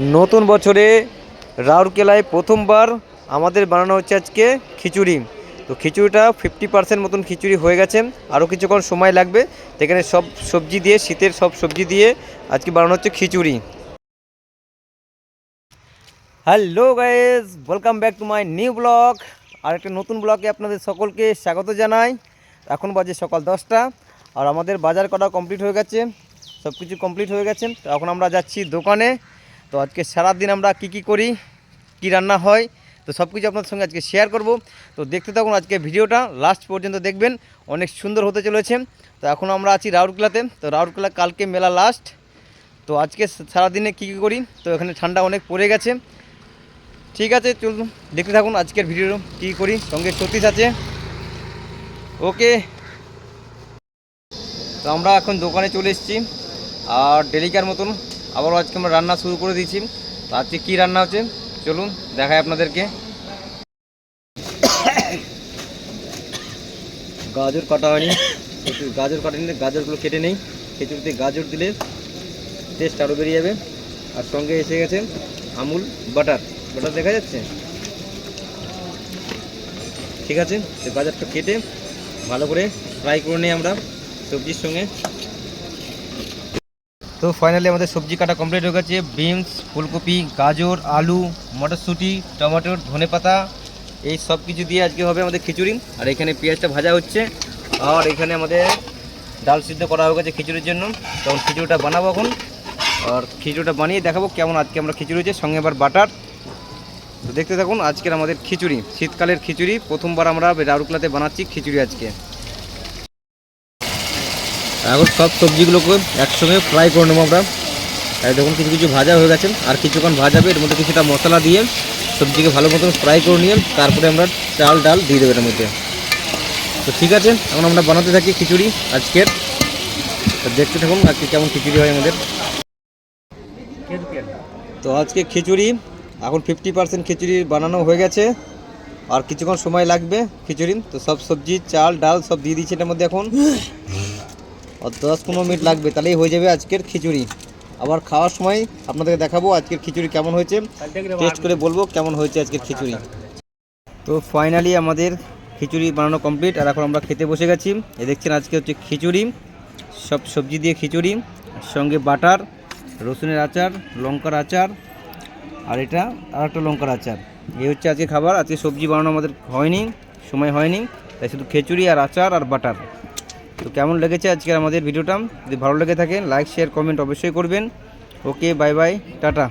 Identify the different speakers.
Speaker 1: নতুন বছরে রাউরকেলায় প্রথমবার আমাদের বানানো হচ্ছে আজকে খিচুড়ি। তো খিচুড়িটা ফিফটি পার্সেন্ট মতন খিচুড়ি হয়ে গেছে। আরও কিছুক্ষণ সময় লাগবে। তো এখানে সব সবজি দিয়ে, শীতের সব সবজি দিয়ে আজকে বানানো হচ্ছে খিচুড়ি। Hello guys welcome back to my new blog আর একটা নতুন ব্লগে আপনাদের সকলকে স্বাগত জানাই। এখন বাজে সকাল দশটা। আর আমাদের বাজার করা কমপ্লিট হয়ে গেছে? সব কিছু কমপ্লিট হয়ে গেছে। তো এখন আমরা যাচ্ছি দোকানে। তো আজকে সারাদিন আমরা কি কি করি, কি রান্না হয়, তো সব কিছু আপনাদের সঙ্গে আজকে শেয়ার করব। তো দেখতে থাকুন আজকে ভিডিওটা লাস্ট পর্যন্ত দেখবেন, অনেক সুন্দর হতে চলেছে। তো এখন আমরা আছি রাউরকেলাতে, তো রাউরকেলা কালকে মেলা লাস্ট তো আজকে সারাদিনে কী কী করি, তো এখানে ঠান্ডা অনেক পড়ে গেছে। ঠিক আছে, চলুন, দেখতে থাকুন আজকের ভিডিও কী করি, সঙ্গে সতীশ আছে। ওকে। তো আমরা এখন দোকানে চলে এসেছি, আর ডেলিকার মতন। আবারও আজকে আমরা রান্না শুরু করে দিয়েছি। তো আজকে কী রান্না হচ্ছে? চলুন দেখায় আপনাদেরকে। গাজর কাটা হয়নি। গাজর কাটেনি গাজরগুলো কেটে নেই। খিচুড়িতে গাজর দিলে টেস্ট আরও বেরিয়ে যাবে। আর সঙ্গে এসে গেছে আমুল বাটার। বাটার দেখা যাচ্ছে? ঠিক আছে গাজরটা কেটে ভালো করে ফ্রাই করে নিই আমরা সবজির সঙ্গে। তো ফাইনালি আমাদের সবজি কাটা কমপ্লিট হয়ে গেছে। বিনস ফুলকপি, গাজর, আলু, মটরশুঁটি টমেটোর ধনেপাতা এই সব কিছু দিয়ে আজকে হবে আমাদের খিচুড়ি। আর এখানে পেঁয়াজটা ভাজা হচ্ছে। আর এখানে আমাদের ডাল সিদ্ধ করা হয়ে গেছে খিচুড়ির জন্য। তখন খিচুড়িটা বানাবো এখন। আর খিচুড়িটা বানিয়ে দেখাবো কেমন আজকে আমরা খিচুড়ি হচ্ছে সঙ্গে আবার বাটার। তো দেখতে থাকুন আজকের আমাদের খিচুড়ি। শীতকালের খিচুড়ি। প্রথমবার আমরা রাউরকেলাতে বানাচ্ছি খিচুড়ি আজকে। এখন সব সবজিগুলোকে একসঙ্গে ফ্রাই করে নেব আমরা। দেখুন, কিছু কিছু ভাজা হয়ে গেছে। আর কিছুক্ষণ ভাজাবে, এর মধ্যে কিছুটা মশলা দিয়ে সবজিকে ভালো মতন ফ্রাই করে নিয়ে তারপরে আমরা চাল ডাল দিয়ে দেবো এর মধ্যে। তো ঠিক আছে, এখন আমরা বানাতে থাকি খিচুড়ি আজকের। দেখতে থাকুন আজকে কেমন খিচুড়ি হয় আমাদের। তো আজকে খিচুড়ি, এখন ফিফটি পার্সেন্ট খিচুড়ি বানানো হয়ে গেছে। আর কিছুক্ষণ সময় লাগবে খিচুড়ি। তো সব সবজি, চাল, ডাল সব দিয়ে দিচ্ছি এটার মধ্যে এখন। আর দশ পনেরো মিনিট লাগবে, তাহলেই হয়ে যাবে আজকের খিচুড়ি। আবার খাওয়ার সময় আপনাদেরকে দেখাবো আজকের খিচুড়ি কেমন হয়েছে। টেস্ট করে বলব কেমন হয়েছে আজকের খিচুড়ি। তো ফাইনালি আমাদের খিচুড়ি বানানো কমপ্লিট আর এখন আমরা খেতে বসে গেছি। এ দেখছেন আজকে হচ্ছে খিচুড়ি, সব সবজি দিয়ে খিচুড়ি সঙ্গে বাটার, রসুনের আচার, লঙ্কার আচার, আর এটা আর একটা লঙ্কার আচার। এই হচ্ছে আজকে খাবার, আজকে সবজি বানানো আমাদের হয়নি, সময় হয়নি, তাই শুধু খিচুড়ি আর আচার আর বাটার। তো কেমন লেগেছে আজকের আমাদের ভিডিওটা? যদি ভালো লেগে থাকে লাইক শেয়ার কমেন্ট অবশ্যই করবেন। Okay bye bye tata.